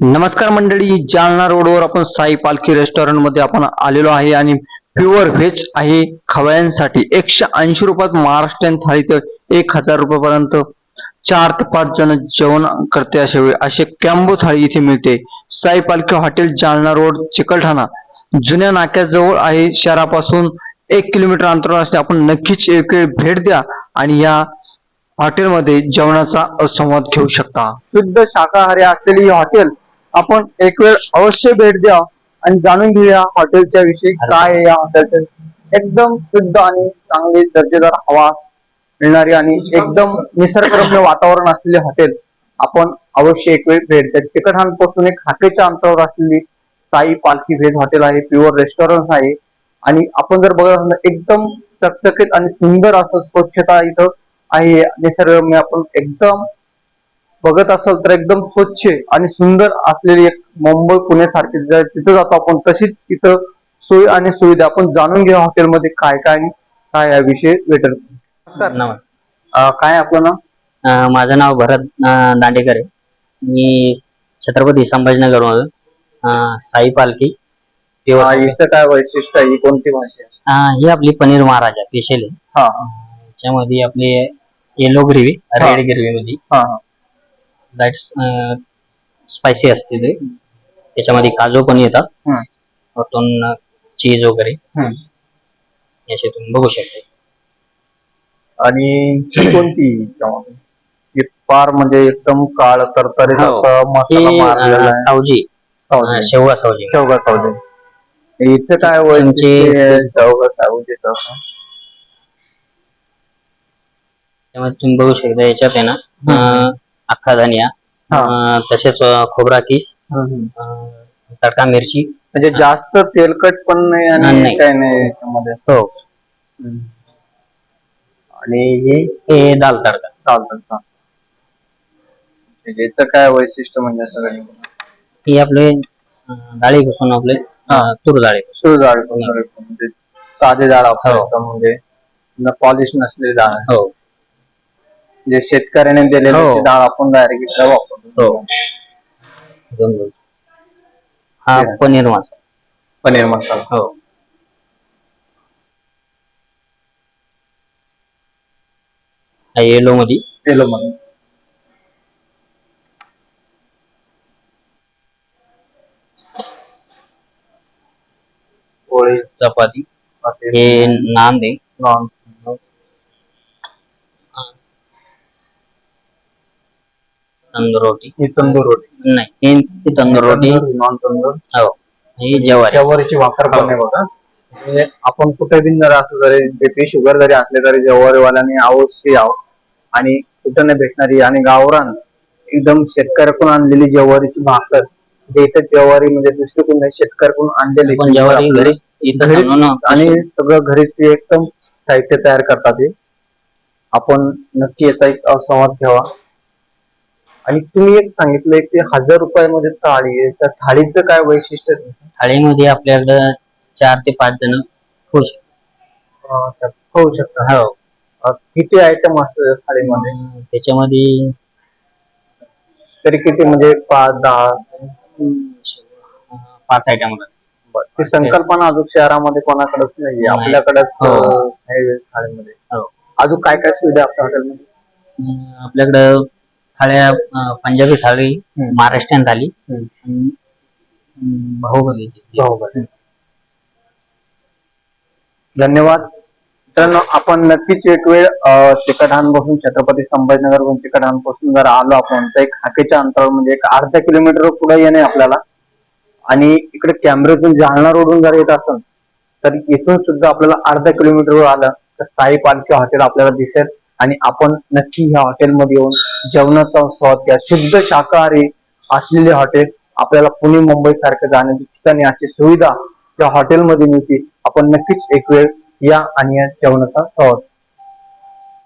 नमस्कार मंडळी जालना रोडवर आपण साई पालखी रेस्टॉरंटमध्ये आपण आलेलो आहे आणि प्युअर व्हेज आहे खवळ्यांसाठी. एकशे ऐंशी रुपयात महाराष्ट्रीयन थाळी तर एक हजार रुपयापर्यंत चार ते पाच जण जेवण करते अशा वेळी असे कॅम्बो थाळी इथे मिळते. साई पालखी हॉटेल जालना रोड चिकलठाणा. जुन्या नाक्याजवळ आहे शहरापासून एक किलोमीटर अंतरावर असते. आपण नक्कीच एक वेळ भेट द्या आणि या हॉटेलमध्ये जेवणाचा संवाद घेऊ शकता. शुद्ध शाकाहारी असलेली ही हॉटेल आपण एक वेळ अवश्य भेट द्या आणि जाणून घेऊया हॉटेलच्या विषयी काय आहे या हॉटेलचं. एकदम शुद्ध आणि चांगली दर्जेदार हवा मिळणारी आणि एकदम निसर्गरम्य वातावरण असलेले हॉटेल. आपण अवश्य एक वेळ भेट द्या. तिकटांपासून एक हाकेच्या अंतरावर असलेली साई पालखी व्हेज हॉटेल आहे प्युअर रेस्टॉरंट आहे. आणि आपण जर बघत असाल तर एकदम चकचकीत आणि सुंदर असं स्वच्छता इथं आहे. निसर्गरम्य आपण एकदम बघत असाल तर एकदम स्वच्छ आणि सुंदर असलेली एक मुंबई पुण्यासारखी तिथं जातो आपण तशीच तिथं सोय आणि सुविधा आपण जाणून घेऊ हॉटेलमध्ये काय काय आणि काय याविषयी वेटर नमस्कार. काय आपलं नाव? माझं नाव भरत दांडेकर आहे. मी छत्रपती संभाजीनगर मधून साई पालखी. हा, हिचं काय वैशिष्ट्य आहे? ही कोणती भाषा आहे? ही आपली पनीर महाराजा स्पेशल. आहे हा. त्याच्यामध्ये आपली येलो ग्रेव्ही. रेड ग्रेव्ही मध्ये लाइट स्पायसी असते ते त्याच्यामध्ये काजू पण येतात हम्म, वरतून चीज वगैरे हम्म. याचे तुम्ही बघू शकता आणि ही कोणती? ही फार म्हणजे एकदम काळ तरतरीत हो. असं मसाला ही मारलेला अं, आहे. सावजी सावजी. शेवगा सावजी शेवगा सावजी हिचं काय वैशिष्ट्य आहे? शेवगा सावजीचं असं? तुम्ही बघू शकता याच्यात आहे ना अं, अख्खा धनिया हा. तसेच खोबरा किस तडका मिरची. म्हणजे जास्त तेलकट पण नाही आणि. काय नाही याच्यामध्ये? हो. आणि हे? हे दाल तडका. चालतं का याचं काय वैशिष्ट्य म्हणजे सगळे ही आपले अं, डाळी घुसून आपले तूर डाळी. शिवजाळ म्हणजे साधे डाळ वापरायचं म्हणजे पॉलिश नसलेली डाळ. हो. जे शेतकऱ्याने दिलेली हो. ती डाळ आपण डायरेक्ट इकडे वापरतो. हो. दोन दोन हा ठीक आहे. पनीर मसाला. पनीर मसाला. हो. हा येलो मध्ये केलं म्हणून पोळी चपाती. चपाती, हे नान दे. नॉन. तंदूर रोटी. ही तंदूर रोटी. नाही हे तंदूर रोटी. नॉन तंदूर हो ही ज्वारी. जवारीची पण आहे बघा. आपण कुठे बिन जर असं जरी बीपी शुगर जरी असले तरी जवारीवाल्याने अवश्य यावं आणि कुठं नाही भेटणारी. आणि गावरान एकदम शेतकऱ्याकडून आणलेली जवारीची भाकर. जे इथं जवारी म्हणजे दुसरी कोण शेतकऱ्याकडून आणलेली. पण ज्वारी घरी इथं आणून आणि सगळं घरीच ते एकदम साहित्य तयार करतात ते आपण नक्की याचा एक संवाद घ्यावा आणि तुम्ही एक सांगितलंय की हजार रुपयामध्ये थाळी आहे. त्या थाळीचं काय वैशिष्ट्य आहे? थाळीमध्ये आपल्याकडं चार ते पाच जण खुश अं, त्या होऊ शकतं हो. अं, किती आयटम असतात थाळीमध्ये? त्याच्यामध्ये तरी किती? म्हणजे पाच दहा? पाच आयटम ती संकल्पना अजून शहरामध्ये कोणाकडेच नाहीये. नाही. आपल्याकडेच हो. अं, आहे थाळीमध्ये. हो. अजून काय काय सुविधा आपल्या हॉटेलमध्ये? आपल्याकडं थाळ्या अं, पंजाबी थाळी हम्म. महाराष्ट्रीयन थाळी हम्म. आणि, अं, बाहुबलीची बाहुबली. धन्यवाद मित्रांनो आपण नक्कीच एक वेळ चिकटहान बसून छत्रपती संभाजीनगर बसून चिकटहानपासून जर आलो आपण तर एक हाकेच्या अंतरावर म्हणजे एक अर्धा किलोमीटर पुढे येणे आपल्याला आणि इकडे कॅमेऱ्यातून जालना रोडून जर येत असेल तर इथून सुद्धा आपल्याला अर्धा किलोमीटरवर आलं तर साई पालखी हॉटेल आपल्याला दिसेल आणि आपण नक्की ह्या हॉटेलमध्ये येऊन जेवणाचा स्वाद घ्या शुद्ध शाकाहारी असलेले हॉटेल आपल्याला पुणे मुंबई सारख्या जाण्याच्या ठिकाणी अशी सुविधा त्या हॉटेलमध्ये मिळते. आपण नक्कीच एक वेळ या आणि या जेवणाचा स्वाद